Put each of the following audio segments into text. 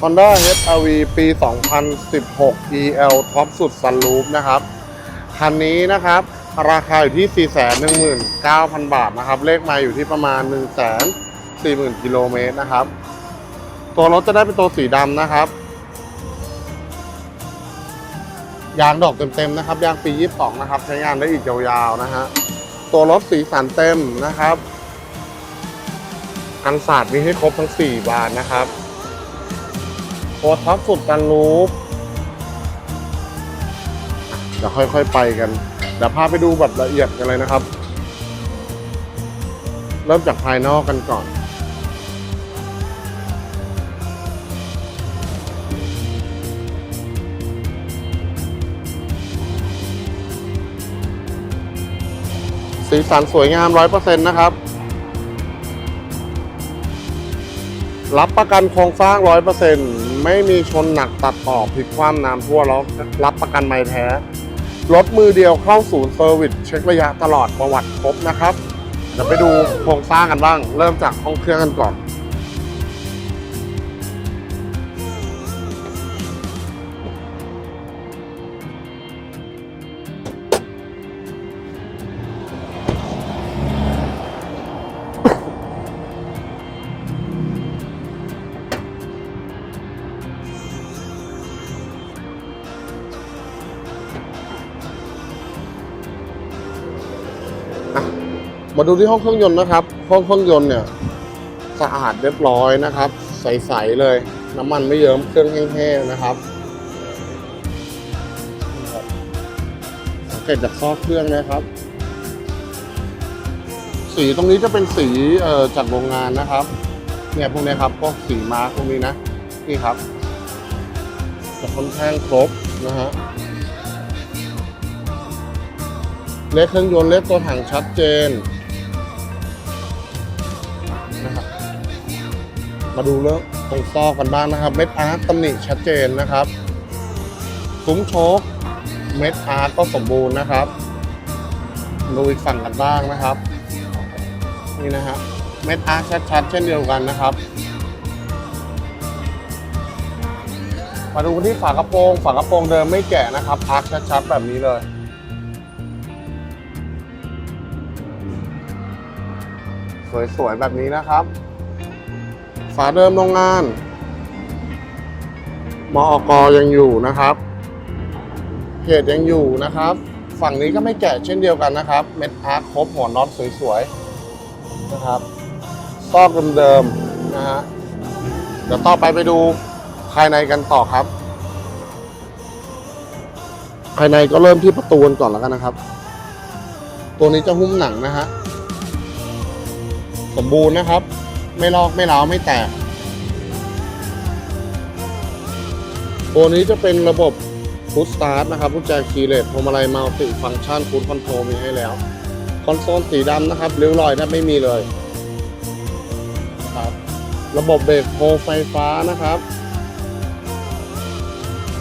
Honda HR-V ปี 2016 EL ท็อปสุดซันรูฟนะครับ คันนี้นะครับ ราคาอยู่ที่ 419,000 บาทนะครับ เลขมาอยู่ที่ประมาณ 140,000 กิโลเมตรนะครับ ตัวรถจะได้เป็นตัวสีดำนะครับ ยางดอกเต็มๆนะครับ ยางปี 22 นะครับ ใช้งานได้อีกยาวๆนะฮะ ตัวรถสีสันเต็มนะครับกันศาสตร์มีให้ครบทั้ง 4 บานนะครับ ตัวท็อปสุดกันรูปเดี๋ยวค่อยๆไปกันเดี๋ยวพาไปดูแบบละเอียดกันเลยนะครับ เริ่มจากภายนอกกันก่อน สีสันสวยงามร้อยเปอร์เซ็นต์นะครับ รับประกันโครงสร้างร้อยเปอร์เซ็นต์ไม่มีชนหนักตัดต่อผิดความน้ำทั่วแล้วรับประกันไม่แท้ รถมือเดียวเข้าศูนย์เซอร์วิสเช็คระยะตลอดประวัติครบนะครับเดี๋ยวไปดูโครงสร้างกันบ้าง เริ่มจากห้องเครื่องกันก่อน มาดูที่ห้องเครื่องยนต์นะครับ ห้องเครื่องยนต์เนี่ยสะอาดเรียบร้อยนะครับ ใสๆเลย น้ำมันไม่เยิ้มเครื่องแห้งๆนะครับสังเกตจากซอกเครื่องนะครับ สีตรงนี้จะเป็นสีเอ่อจากโรงงานนะครับ เนี่ยพวกนี้ครับพวกสีมาร์กพวกนี้นะนี่ครับจะค่อนข้างครบนะฮะเลขเครื่องยนต์เลขตัวถังชัดเจน มาดูเรื่องตรงซอกกันบ้างนะครับ เม็ดอาร์ตตำหนิชัดเจนนะครับซุ้มโชคเม็ดอาร์ตก็สมบูรณ์นะครับดูอีกฝั่งกันบ้างนะครับ นี่นะฮะเม็ดอาร์ตชัดๆ เช่นเดียวกันนะครับ มาดูที่ฝากระโปรงฝากระโปรงเดิมไม่แกะนะครับอาร์ตชัดๆ แบบนี้เลยสวยๆแบบนี้นะครับ ฝาเดิมโรงงาน มออกยังอยู่นะครับเพจยังอยู่นะครับ ฝั่งนี้ก็ไม่แกะเช่นเดียวกันนะครับ เม็ดอาร์คครบหัวน็อตสวยๆนะครับซอกเดิมๆนะฮะเดี๋ยวต่อไปไปดูภายในกันต่อครับ ภายในก็เริ่มที่ประตูก่อนแล้วกันนะครับ ตัวนี้จะหุ้มหนังนะฮะสมบูรณ์นะครับ ไม่ลอกไม่ร้าวไม่แตกตัวนี้จะเป็นระบบฟูดสตาร์ทนะครับผู้แจคีย์เลสพวงมาลัยมัลติฟังก์ชันฟูดคอนโทรลมีให้แล้ว คอนโซลสีดำนะครับเริ้วรอยแทบไม่มีเลยครับระบบเบรกโฮไฟฟ้านะครับ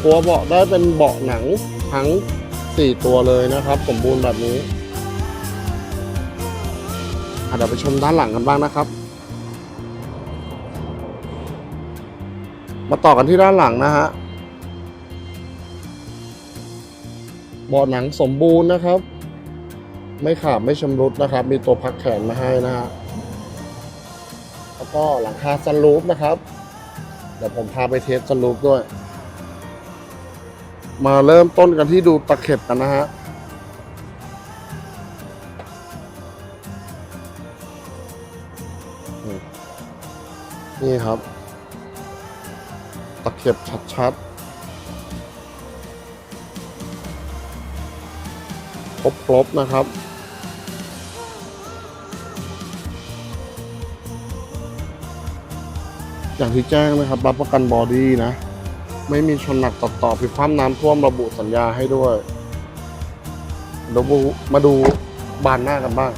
ตัวเบาะได้เป็นเบาะหนังทั้ง 4 ตัวเลยนะครับ สมบูรณ์แบบนี้อะเดี๋ยวไปชมด้านหลังกันบ้างนะครับ มาต่อกันที่ด้านหลังนะฮะเบาะหนังสมบูรณ์นะครับ ไม่ขาดไม่ชำรุดนะครับ มีตัวพักแขนมาให้นะฮะแล้วก็หลังคาซันรูฟนะครับ เดี๋ยวผมพาไปเทสซันรูฟด้วย มาเริ่มต้นกันที่ดูตะเข็บกันนะฮะนี่ครับ ตะเข็บชัดๆ ครบครบนะครับอย่างที่แจ้งนะครับ รับประกันบอดี้นะ ไม่มีชนหนักต่อต่อพิความน้ำท่วมระบุสัญญาให้ด้วยเดี๋ยวมาดูบานหน้ากันบ้าง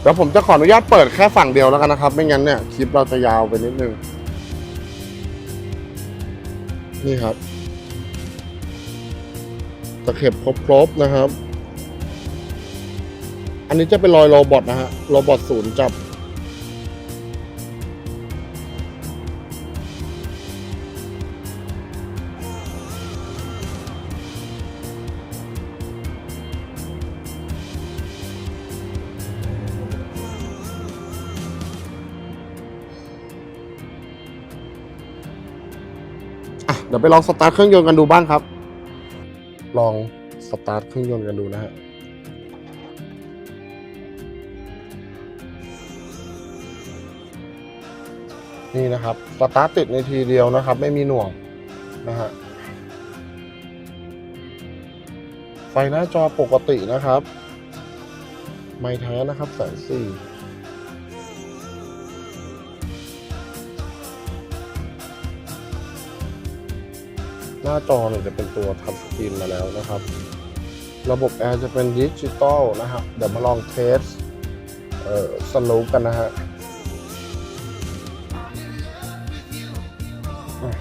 เดี๋ยวผมจะขออนุญาตเปิดแค่ฝั่งเดียวแล้วกันนะครับ ไม่งั้นเนี่ย คลิปเราจะยาวไปนิดนึง นี่ครับ ตะเข็บครบๆนะครับ อันนี้จะเป็นรอยโรบอทนะฮะโรบอทศูนย์จับ อะเดี๋ยวไปลองสตาร์ทเครื่องยนต์กันดูบ้างครับ ลองสตาร์ทเครื่องยนต์กันดูนะฮะนี่นะครับสตาร์ทติดในทีเดียวนะครับ ไม่มีหน่วงนะฮะไฟหน้าจอปกตินะครับ ไม่แท้นะครับแสนสี่ หน้าจอเนี่ยจะเป็นตัวทัชสกรีนมาแล้วนะครับ ระบบแอร์จะเป็นดิจิตอลนะครับ เดี๋ยวมาลองเทสเอ่อสลูปกันนะฮะอะ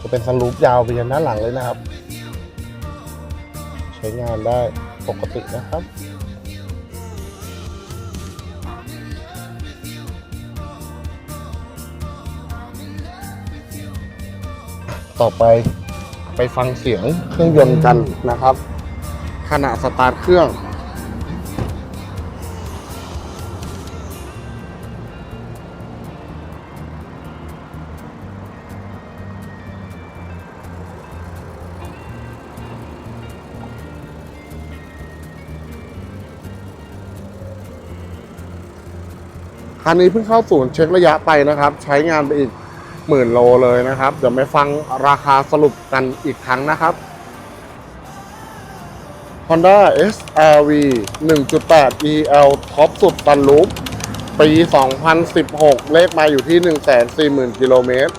จะเป็นสลูปยาวไปยันด้านหลังเลยนะครับ ใช้งานได้ปกตินะครับ ต่อไปไปฟังเสียงเครื่องยนต์กันนะครับ ขณะสตาร์ทเครื่อง คันนี้เพิ่งเข้าศูนย์เช็คระยะไปนะครับ ใช้งานไปอีก หมื่นโลเลยนะครับ เดี๋ยวไปฟังราคาสรุปกันอีกครั้งนะครับ Honda SRV 1.8 EL ท็อปสุดตันลูปปี 2016 เลขมาอยู่ที่ 140,000 กิโลเมตร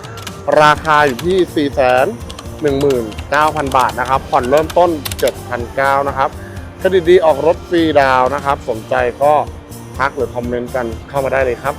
ราคาอยู่ที่ 419,000 บาทนะครับ ผ่อนเริ่มต้น 7,900 นะครับคดิตดีออกรถฟรีดาวน์นะครับ สนใจก็ทักหรือคอมเมนต์กันเข้ามาได้เลยครับ